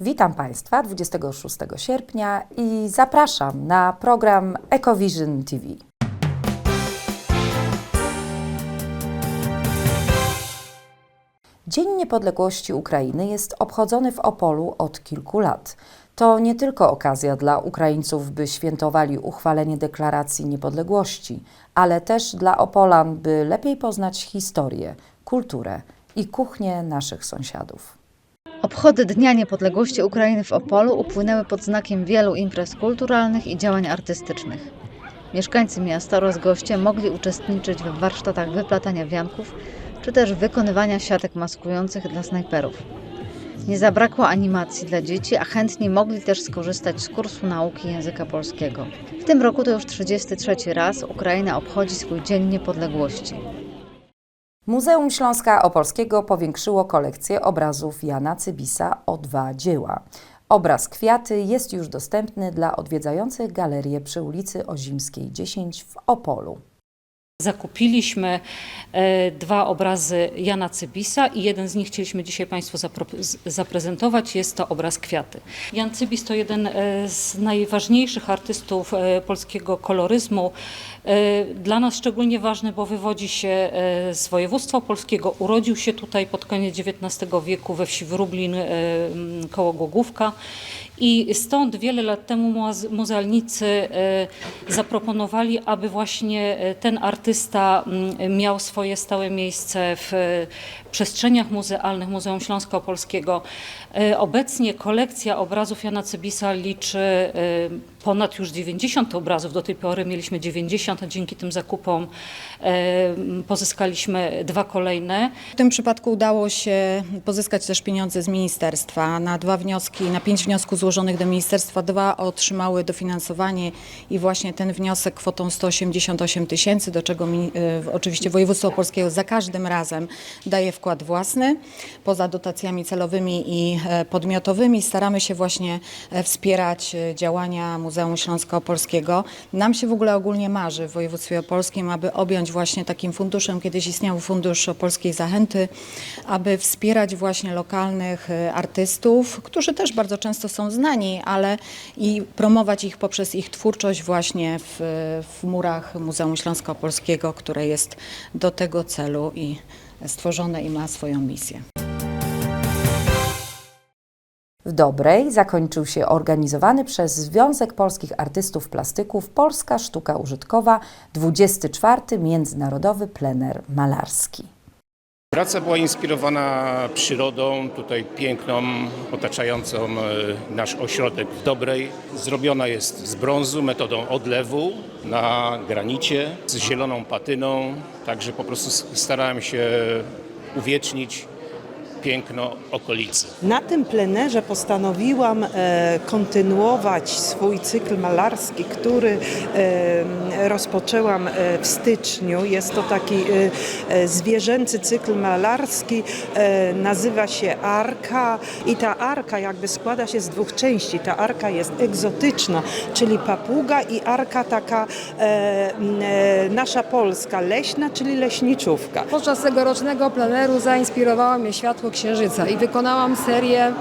Witam Państwa 26 sierpnia i zapraszam na program EcoVision TV. Dzień Niepodległości Ukrainy jest obchodzony w Opolu od kilku lat. To nie tylko okazja dla Ukraińców, by świętowali uchwalenie deklaracji niepodległości, ale też dla Opolan, by lepiej poznać historię, kulturę i kuchnię naszych sąsiadów. Obchody Dnia Niepodległości Ukrainy w Opolu upłynęły pod znakiem wielu imprez kulturalnych i działań artystycznych. Mieszkańcy miasta oraz goście mogli uczestniczyć w warsztatach wyplatania wianków czy też wykonywania siatek maskujących dla snajperów. Nie zabrakło animacji dla dzieci, a chętni mogli też skorzystać z kursu nauki języka polskiego. W tym roku to już 33 raz Ukraina obchodzi swój Dzień Niepodległości. Muzeum Śląska Opolskiego powiększyło kolekcję obrazów Jana Cybisa o dwa dzieła. Obraz Kwiaty jest już dostępny dla odwiedzających galerię przy ulicy Ozimskiej 10 w Opolu. Zakupiliśmy e, dwa obrazy Jana Cybisa i jeden z nich chcieliśmy dzisiaj Państwu zaprezentować. Jest to obraz Kwiaty. Jan Cybis to jeden e, z najważniejszych artystów e, polskiego koloryzmu. Dla nas szczególnie ważny, bo wywodzi się z województwa polskiego. Urodził się tutaj pod koniec XIX wieku we wsi Wróblin m, koło Głogówka. I stąd wiele lat temu muzealnicy zaproponowali, aby właśnie ten artysta mm, miał swoje stałe miejsce w przestrzeniach muzealnych Muzeum Śląsko-Polskiego. E, Obecnie kolekcja obrazów Jana Cybisa liczy e, ponad już 90 obrazów. Do tej pory mieliśmy 90, a dzięki tym zakupom e, pozyskaliśmy dwa kolejne. W tym przypadku udało się pozyskać też pieniądze z ministerstwa. Na dwa wnioski, na pięć wniosków złożonych do ministerstwa, dwa otrzymały dofinansowanie i właśnie ten wniosek kwotą 188 tysięcy, do czego mi, oczywiście województwo polskiego za każdym razem daje wkład własny. Poza dotacjami celowymi i e, podmiotowymi staramy się właśnie e, wspierać e, działania Muzeum Śląsko-Opolskiego. Nam się w ogóle ogólnie marzy w województwie opolskim, aby objąć właśnie takim funduszem, kiedyś istniał Fundusz Opolskiej Zachęty, aby wspierać właśnie lokalnych artystów, którzy też bardzo często są znani, ale i promować ich poprzez ich twórczość właśnie w, w murach Muzeum Śląsko-Opolskiego, które jest do tego celu i stworzone i ma swoją misję. W Dobrej zakończył się organizowany przez Związek Polskich Artystów Plastyków Polska Sztuka Użytkowa 24. Międzynarodowy Plener Malarski. Praca była inspirowana przyrodą, tutaj piękną, otaczającą e, nasz ośrodek w Dobrej. Zrobiona jest z brązu metodą odlewu na granicie, z zieloną patyną, także po prostu starałem się uwiecznić piękno okolicy. Na tym plenerze postanowiłam e, kontynuować swój cykl malarski, który rozpoczęłam e, w styczniu. Jest to taki e, zwierzęcy cykl malarski, nazywa się Arka i ta Arka jakby składa się z dwóch części. Ta Arka jest egzotyczna, czyli papuga i Arka taka nasza polska, leśna, czyli leśniczówka. Podczas tegorocznego pleneru zainspirowało mnie światło księżyca i wykonałam serię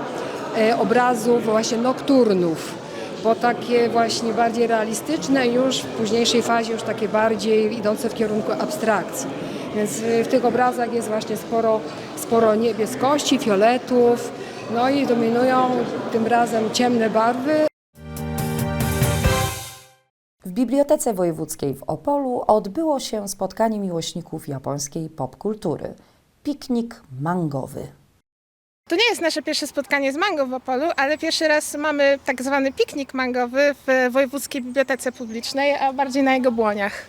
e, obrazów właśnie nokturnów, bo takie właśnie bardziej realistyczne już w późniejszej fazie już takie bardziej idące w kierunku abstrakcji. Więc e, w tych obrazach jest właśnie sporo, sporo niebieskości, fioletów, no i dominują tym razem ciemne barwy, W Bibliotece Wojewódzkiej w Opolu odbyło się spotkanie miłośników japońskiej popkultury. Piknik mangowy. To nie jest nasze pierwsze spotkanie z mango w Opolu, ale pierwszy raz mamy tak zwany piknik mangowy w Wojewódzkiej Bibliotece Publicznej, a bardziej na jego błoniach.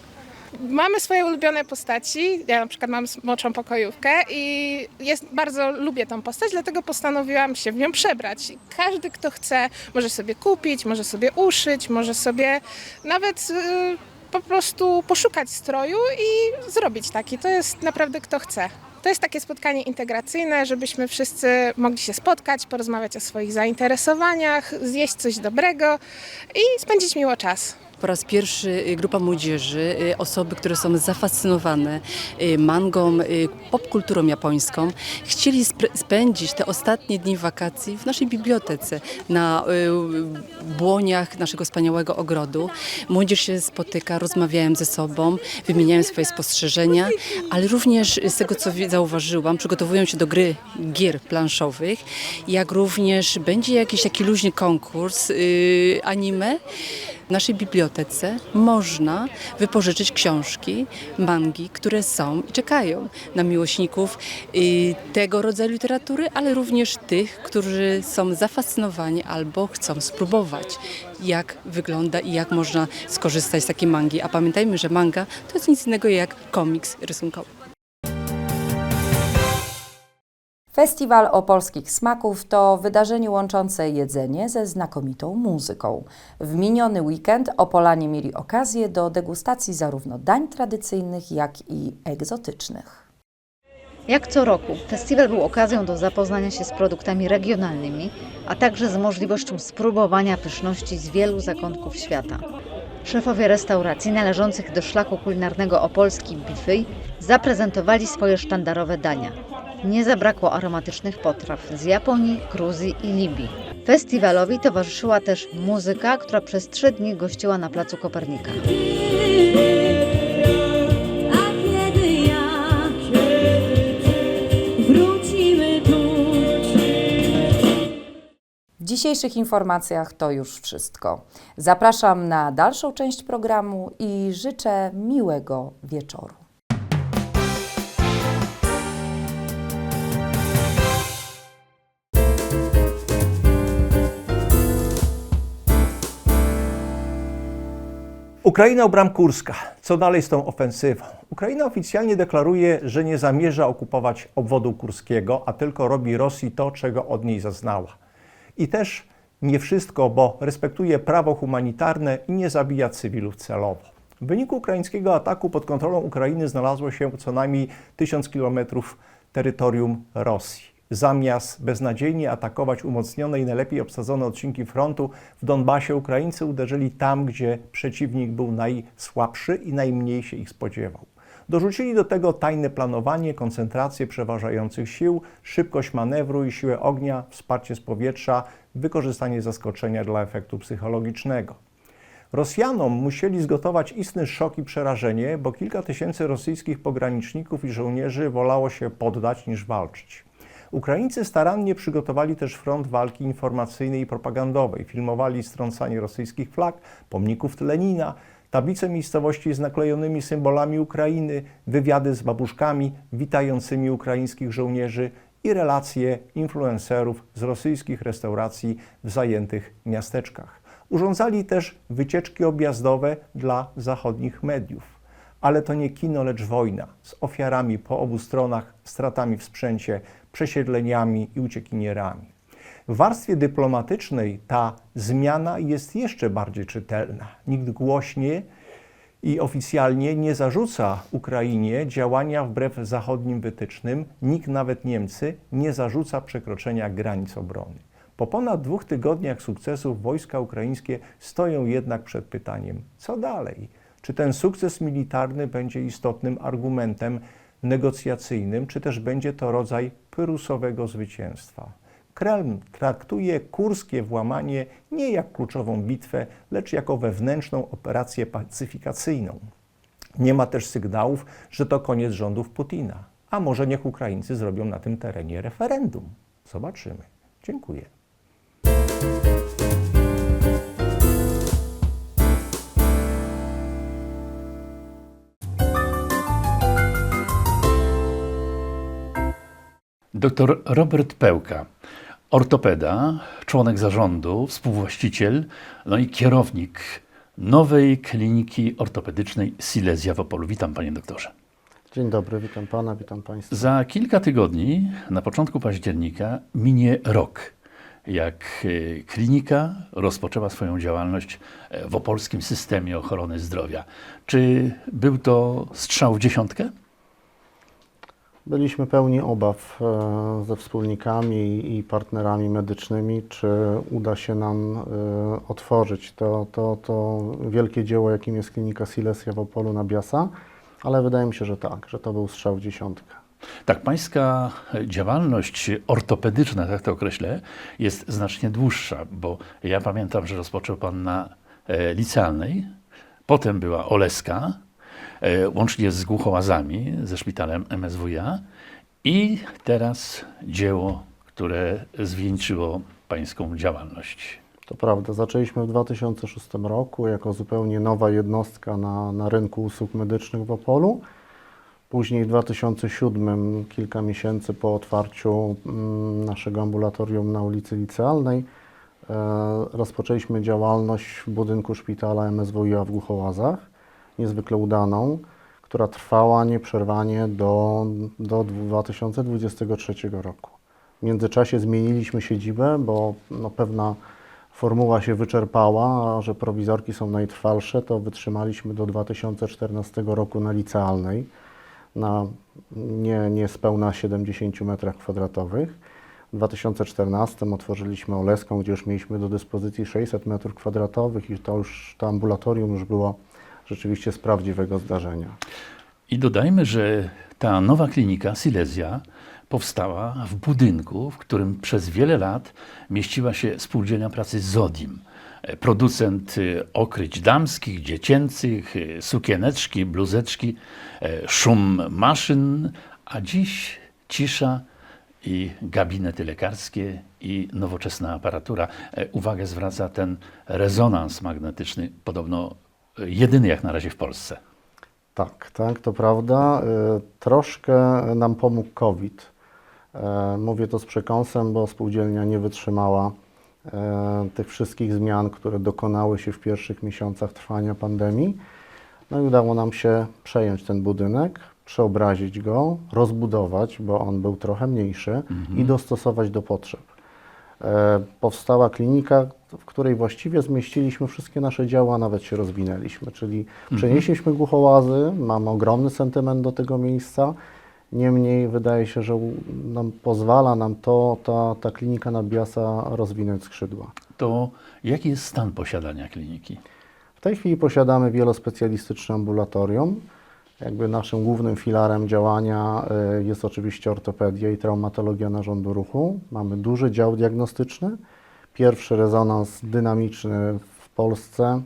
Mamy swoje ulubione postaci. Ja na przykład mam smoczą pokojówkę i jest, bardzo lubię tą postać, dlatego postanowiłam się w nią przebrać. Każdy, kto chce, może sobie kupić, może sobie uszyć, może sobie nawet y, po prostu poszukać stroju i zrobić taki. To jest naprawdę kto chce. To jest takie spotkanie integracyjne, żebyśmy wszyscy mogli się spotkać, porozmawiać o swoich zainteresowaniach, zjeść coś dobrego i spędzić miło czas. Po raz pierwszy y, grupa młodzieży, y, osoby, które są zafascynowane y, mangą, popkulturą japońską, chcieli spędzić te ostatnie dni wakacji w naszej bibliotece, na błoniach naszego wspaniałego ogrodu. Młodzież się spotyka, rozmawiają ze sobą, wymieniają swoje spostrzeżenia, ale również z tego, co zauważyłam, przygotowują się do gry gier planszowych, jak również będzie jakiś taki luźny konkurs anime. W naszej bibliotece można wypożyczyć książki, mangi, które są i czekają na miłośników y, tego rodzaju literatury, ale również tych, którzy są zafascynowani albo chcą spróbować, jak wygląda i jak można skorzystać z takiej mangi. A pamiętajmy, że manga to jest nic innego jak komiks rysunkowy. Festiwal Opolskich Smaków to wydarzenie łączące jedzenie ze znakomitą muzyką. W miniony weekend Opolanie mieli okazję do degustacji zarówno dań tradycyjnych, jak i egzotycznych. Jak co roku, festiwal był okazją do zapoznania się z produktami regionalnymi, a także z możliwością spróbowania pyszności z wielu zakątków świata. Szefowie restauracji należących do szlaku kulinarnego Opolski Bify zaprezentowali swoje sztandarowe dania. Nie zabrakło aromatycznych potraw z Japonii, Gruzji i Libii. Festiwalowi towarzyszyła też muzyka, która przez trzy dni gościła na placu Kopernika. A kiedy ja wrócimy tu? W dzisiejszych informacjach to już wszystko. Zapraszam na dalszą część programu i życzę miłego wieczoru. Ukraina u bram Kurska. Co dalej z tą ofensywą? Ukraina oficjalnie deklaruje, że nie zamierza okupować obwodu kurskiego, a tylko robi Rosji to, czego od niej zaznała. I też nie wszystko, bo respektuje prawo humanitarne i nie zabija cywilów celowo. W wyniku ukraińskiego ataku pod kontrolą Ukrainy znalazło się co najmniej tysiąc kilometrów terytorium Rosji. Zamiast beznadziejnie atakować umocnione i najlepiej obsadzone odcinki frontu, w Donbasie Ukraińcy uderzyli tam, gdzie przeciwnik był najsłabszy i najmniej się ich spodziewał. Dorzucili do tego tajne planowanie, koncentrację przeważających sił, szybkość manewru i siłę ognia, wsparcie z powietrza, wykorzystanie zaskoczenia dla efektu psychologicznego. Rosjanom musieli zgotować istny szok i przerażenie, bo kilka tysięcy rosyjskich pograniczników i żołnierzy wolało się poddać niż walczyć. Ukraińcy starannie przygotowali też front walki informacyjnej i propagandowej. Filmowali strącanie rosyjskich flag, pomników Lenina, tablice miejscowości z naklejonymi symbolami Ukrainy, wywiady z babuszkami witającymi ukraińskich żołnierzy i relacje influencerów z rosyjskich restauracji w zajętych miasteczkach. Urządzali też wycieczki objazdowe dla zachodnich mediów. Ale to nie kino, lecz wojna z ofiarami po obu stronach, stratami w sprzęcie, przesiedleniami i uciekinierami. W warstwie dyplomatycznej ta zmiana jest jeszcze bardziej czytelna. Nikt głośnie i oficjalnie nie zarzuca Ukrainie działania wbrew zachodnim wytycznym, nikt, nawet Niemcy, nie zarzuca przekroczenia granic obrony. Po ponad dwóch tygodniach sukcesów wojska ukraińskie stoją jednak przed pytaniem, co dalej? Czy ten sukces militarny będzie istotnym argumentem negocjacyjnym, czy też będzie to rodzaj pyrusowego zwycięstwa? Kreml traktuje kurskie włamanie nie jak kluczową bitwę, lecz jako wewnętrzną operację pacyfikacyjną. Nie ma też sygnałów, że to koniec rządów Putina. A może niech Ukraińcy zrobią na tym terenie referendum. Zobaczymy. Dziękuję. Dr Robert Pełka, ortopeda, członek zarządu, współwłaściciel, no i kierownik nowej kliniki ortopedycznej Silesia w Opolu. Witam panie doktorze. Dzień dobry, witam pana, witam państwa. Za kilka tygodni, na początku października, minie rok, jak y, klinika rozpoczęła swoją działalność e, w opolskim systemie ochrony zdrowia. Czy był to strzał w dziesiątkę? Byliśmy pełni obaw e, ze wspólnikami i partnerami medycznymi, czy uda się nam e, otworzyć to, to, to wielkie dzieło, jakim jest klinika Silesia w Opolu na Biasa, ale wydaje mi się, że tak, że to był strzał w dziesiątkę. Tak, pańska działalność ortopedyczna, tak to określę, jest znacznie dłuższa, bo ja pamiętam, że rozpoczął pan na e, licealnej, potem była Oleska, łącznie z Głuchołazami, ze szpitalem MSWiA i teraz dzieło, które zwieńczyło pańską działalność. To prawda, zaczęliśmy w 2006 roku jako zupełnie nowa jednostka na, na rynku usług medycznych w Opolu. Później w 2007, kilka miesięcy po otwarciu mm, naszego ambulatorium na ulicy Licealnej, e, rozpoczęliśmy działalność w budynku szpitala MSWiA w Głuchołazach, niezwykle udaną, która trwała nieprzerwanie do, do 2023 roku. W międzyczasie zmieniliśmy siedzibę, bo no, pewna formuła się wyczerpała, a że prowizorki są najtrwalsze, to wytrzymaliśmy do 2014 roku na licealnej, na nie, niespełna 70 metrach kwadratowych. W 2014 otworzyliśmy Oleską, gdzie już mieliśmy do dyspozycji 600 metrów kwadratowych i to już to ambulatorium już było rzeczywiście z prawdziwego zdarzenia. I dodajmy, że ta nowa klinika Silesia powstała w budynku, w którym przez wiele lat mieściła się spółdzielnia pracy Zodim. E, Producent e, okryć damskich, dziecięcych, e, sukieneczki, bluzeczki, e, szum maszyn, a dziś cisza i gabinety lekarskie i nowoczesna aparatura. E, Uwagę zwraca ten rezonans magnetyczny, podobno jedyny jak na razie w Polsce. Tak, tak, to prawda. Y, Troszkę nam pomógł COVID. E, Mówię to z przekąsem, bo spółdzielnia nie wytrzymała e, tych wszystkich zmian, które dokonały się w pierwszych miesiącach trwania pandemii. No i udało nam się przejąć ten budynek, przeobrazić go, rozbudować, bo on był trochę mniejszy i dostosować do potrzeb. E, Powstała klinika, w której właściwie zmieściliśmy wszystkie nasze działa, a nawet się rozwinęliśmy. Czyli przenieśliśmy głuchołazy, mamy ogromny sentyment do tego miejsca. Niemniej wydaje się, że nam pozwala nam to, ta, ta klinika na Biasa rozwinąć skrzydła. To jaki jest stan posiadania kliniki? W tej chwili posiadamy wielospecjalistyczne ambulatorium. Jakby naszym głównym filarem działania y, jest oczywiście ortopedia i traumatologia narządu ruchu. Mamy duży dział diagnostyczny, pierwszy rezonans dynamiczny w Polsce,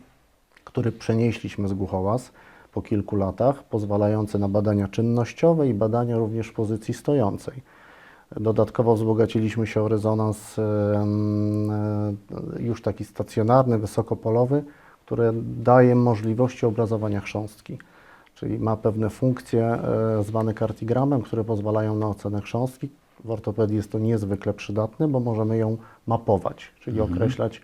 który przenieśliśmy z Głuchołaz po kilku latach, pozwalający na badania czynnościowe i badania również w pozycji stojącej. Dodatkowo wzbogaciliśmy się o rezonans już taki stacjonarny, wysokopolowy, który daje możliwości obrazowania chrząstki. Czyli ma pewne funkcje e, zwane kartigramem, które pozwalają na ocenę chrząstki. W ortopedii jest to niezwykle przydatne, bo możemy ją mapować, czyli określać,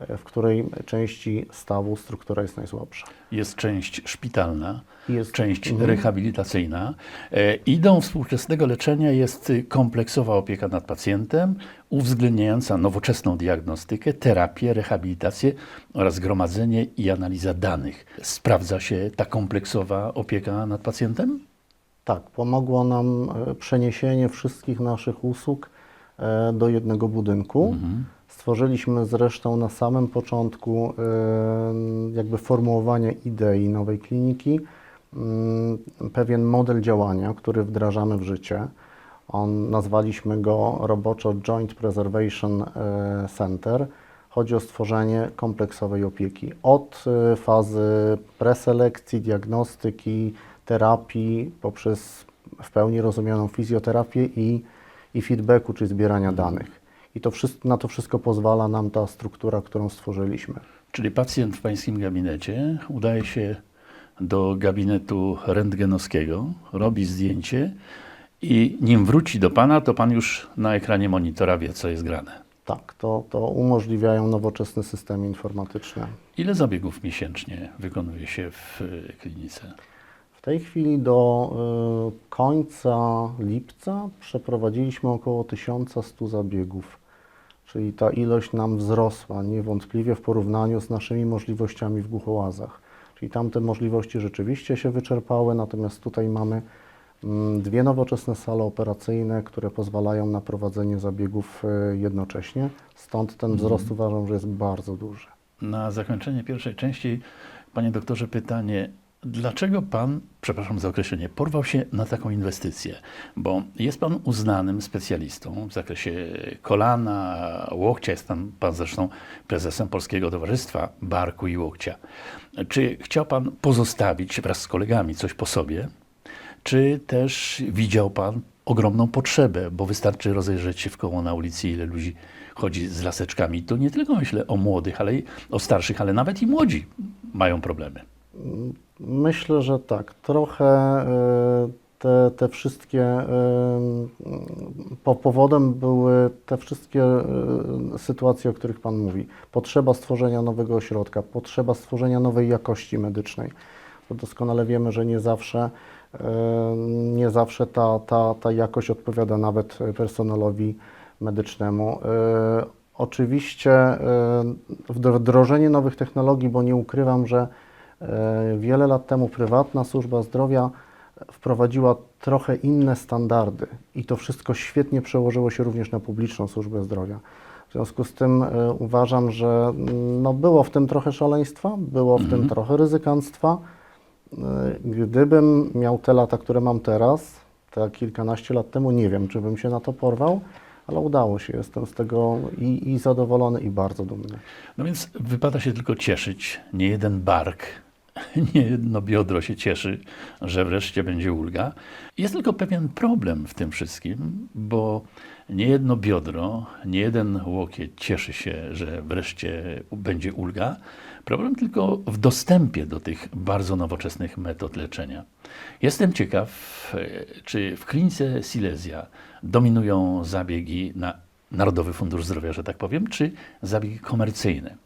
e, w której części stawu struktura jest najsłabsza. Jest część szpitalna, Jest- część mhm. rehabilitacyjna. E, Idą współczesnego leczenia jest kompleksowa opieka nad pacjentem, uwzględniająca nowoczesną diagnostykę, terapię, rehabilitację oraz gromadzenie i analiza danych. Sprawdza się ta kompleksowa opieka nad pacjentem? Tak, pomogło nam e, przeniesienie wszystkich naszych usług do jednego budynku. Stworzyliśmy zresztą na samym początku e, jakby formułowania idei nowej kliniki mm, pewien model działania, który wdrażamy w życie. On, nazwaliśmy go roboczo Joint Preservation e, Center. Chodzi o stworzenie kompleksowej opieki od e, fazy preselekcji, diagnostyki, terapii, poprzez w pełni rozumianą fizjoterapię i, i feedbacku, czyli zbierania danych. I to wszystko, na to wszystko pozwala nam ta struktura, którą stworzyliśmy. Czyli pacjent w pańskim gabinecie udaje się do gabinetu rentgenowskiego, robi zdjęcie i nim wróci do pana, to pan już na ekranie monitora wie, co jest grane. Tak, to, to umożliwiają nowoczesne systemy informatyczne. Ile zabiegów miesięcznie wykonuje się w y, klinice? W tej chwili do y, końca lipca przeprowadziliśmy około 1100 zabiegów, czyli ta ilość nam wzrosła niewątpliwie w porównaniu z naszymi możliwościami w Głuchołazach. Czyli tamte możliwości rzeczywiście się wyczerpały, natomiast tutaj mamy mm, dwie nowoczesne sale operacyjne, które pozwalają na prowadzenie zabiegów e, jednocześnie. Stąd ten wzrost uważam, że jest bardzo duży. Na zakończenie pierwszej części, panie doktorze, pytanie. Dlaczego pan, przepraszam za określenie, porwał się na taką inwestycję? Bo jest pan uznanym specjalistą w zakresie kolana, łokcia. Jest pan, pan zresztą prezesem Polskiego Towarzystwa Barku i Łokcia. Czy chciał pan pozostawić wraz z kolegami coś po sobie? Czy też widział pan ogromną potrzebę, bo wystarczy rozejrzeć się w koło na ulicy, ile ludzi chodzi z laseczkami. To nie tylko myślę o młodych, ale i o starszych, ale nawet i młodzi mają problemy. Myślę, że tak. Trochę e, te, te wszystkie e, po powodem były te wszystkie e, sytuacje, o których Pan mówi. Potrzeba stworzenia nowego ośrodka, potrzeba stworzenia nowej jakości medycznej. Bo doskonale wiemy, że nie zawsze, nie zawsze ta, ta, ta jakość odpowiada nawet personelowi medycznemu. Oczywiście wdro- wdrożenie nowych technologii, bo nie ukrywam, że Wiele lat temu prywatna służba zdrowia wprowadziła trochę inne standardy i to wszystko świetnie przełożyło się również na publiczną służbę zdrowia. W związku z tym e, uważam, że mm, no, było w tym trochę szaleństwa, było w tym trochę ryzykanstwa. E, Gdybym miał te lata, które mam teraz, te kilkanaście lat temu, nie wiem, czy bym się na to porwał, ale udało się. Jestem z tego i, i zadowolony, i bardzo dumny. No więc wypada się tylko cieszyć. Nie jeden bark, nie jedno biodro się cieszy, że wreszcie będzie ulga. Jest tylko pewien problem w tym wszystkim, bo nie jedno biodro, nie jeden łokieć cieszy się, że wreszcie będzie ulga. Problem tylko w dostępie do tych bardzo nowoczesnych metod leczenia. Jestem ciekaw, e, czy w klinice Silesia dominują zabiegi na Narodowy Fundusz Zdrowia, że tak powiem, czy zabiegi komercyjne.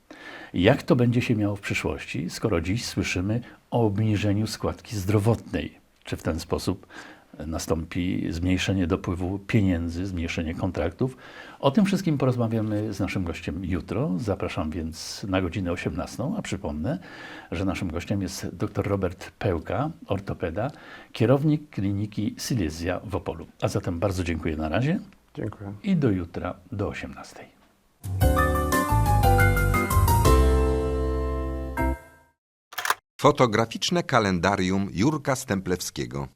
Jak to będzie się miało w przyszłości, skoro dziś słyszymy o obniżeniu składki zdrowotnej? Czy w ten sposób nastąpi zmniejszenie dopływu pieniędzy, zmniejszenie kontraktów? O tym wszystkim porozmawiamy z naszym gościem jutro. Zapraszam więc na godzinę 18, a przypomnę, że naszym gościem jest dr Robert Pełka, ortopeda, kierownik kliniki Silesia w Opolu. A zatem bardzo dziękuję na razie Dziękuję. i do jutra do 18. Fotograficzne kalendarium Jurka Stemplewskiego.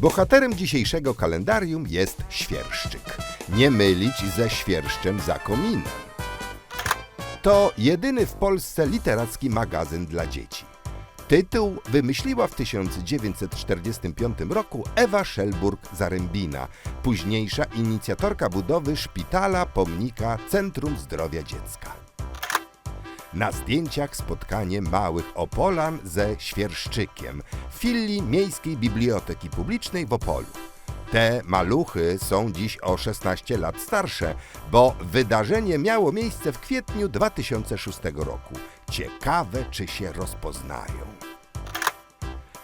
Bohaterem dzisiejszego kalendarium jest świerszczyk. Nie mylić ze świerszczem za kominem. To jedyny w Polsce literacki magazyn dla dzieci. Tytuł wymyśliła w 1945 roku Ewa Szelburg-Zarębina, późniejsza inicjatorka budowy szpitala pomnika Centrum Zdrowia Dziecka. Na zdjęciach spotkanie małych Opolan ze Świerszczykiem w filii Miejskiej Biblioteki Publicznej w Opolu. Te maluchy są dziś o 16 lat starsze, bo wydarzenie miało miejsce w kwietniu 2006 roku. Ciekawe, czy się rozpoznają.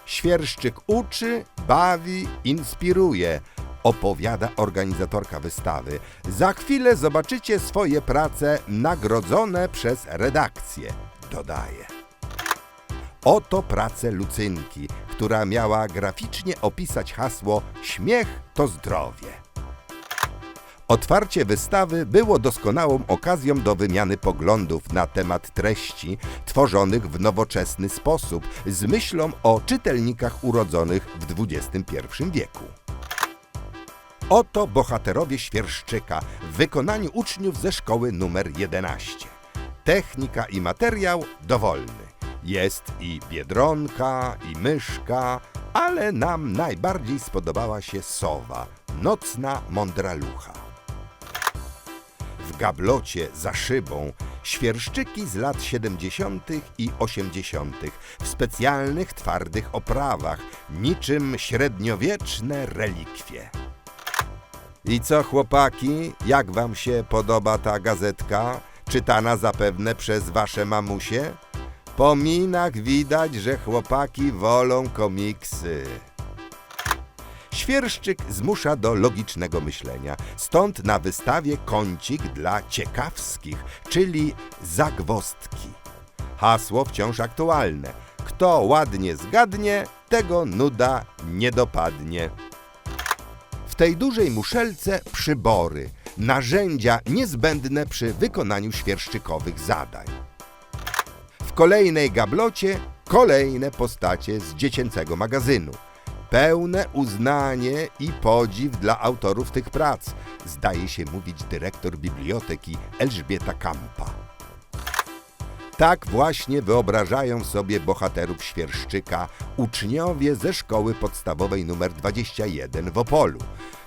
Świerszczyk uczy, bawi, inspiruje, opowiada organizatorka wystawy. Za chwilę zobaczycie swoje prace nagrodzone przez redakcję, dodaje. Oto prace Lucynki, która miała graficznie opisać hasło Śmiech to zdrowie. Otwarcie wystawy było doskonałą okazją do wymiany poglądów na temat treści tworzonych w nowoczesny sposób z myślą o czytelnikach urodzonych w XXI wieku. Oto bohaterowie Świerszczyka w wykonaniu uczniów ze szkoły numer 11. Technika i materiał dowolny. Jest i biedronka, i myszka, ale nam najbardziej spodobała się sowa, nocna mądralucha. W gablocie za szybą świerszczyki z lat 70. i 80. w specjalnych twardych oprawach, niczym średniowieczne relikwie. I co chłopaki, jak wam się podoba ta gazetka? Czytana zapewne przez wasze mamusie? Po minach widać, że chłopaki wolą komiksy. Świerszczyk zmusza do logicznego myślenia, stąd na wystawie kącik dla ciekawskich, czyli zagwostki. Hasło wciąż aktualne. Kto ładnie zgadnie, tego nuda nie dopadnie. Tej dużej muszelce przybory, narzędzia niezbędne przy wykonaniu świerszczykowych zadań. W kolejnej gablocie kolejne postacie z dziecięcego magazynu. Pełne uznanie i podziw dla autorów tych prac, zdaje się mówić dyrektor biblioteki Elżbieta Kampa. Tak właśnie wyobrażają sobie bohaterów Świerszczyka uczniowie ze szkoły podstawowej nr 21 w Opolu.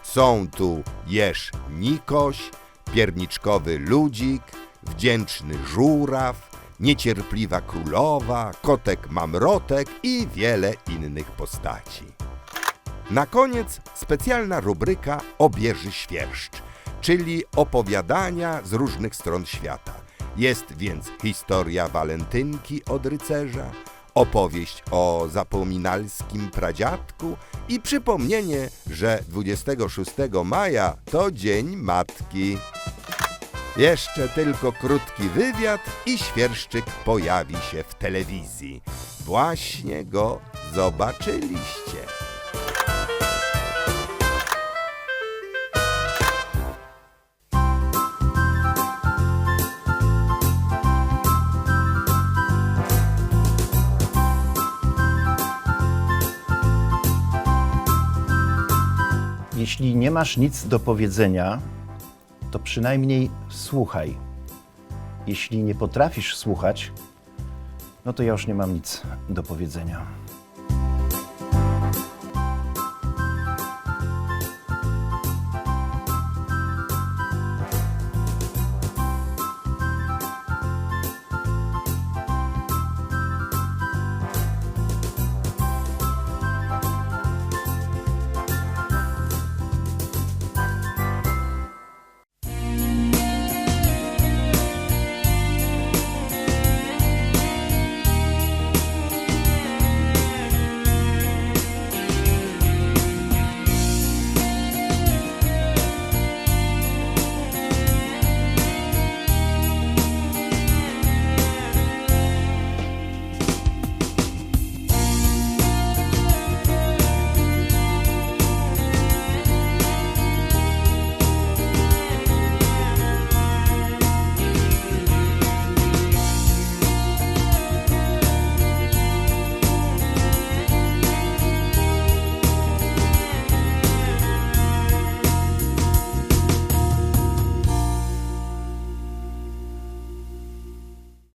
Są tu Jerz Nikoś, pierniczkowy ludzik, wdzięczny żuraw, niecierpliwa królowa, kotek mamrotek i wiele innych postaci. Na koniec specjalna rubryka Obieży Świerszcz, czyli opowiadania z różnych stron świata. Jest więc historia walentynki od rycerza, opowieść o zapominalskim pradziadku i przypomnienie, że 26 maja to Dzień Matki. Jeszcze tylko krótki wywiad i świerszczyk pojawi się w telewizji. Właśnie go zobaczyliście. Jeśli nie masz nic do powiedzenia, to przynajmniej słuchaj. Jeśli nie potrafisz słuchać, no to ja już nie mam nic do powiedzenia.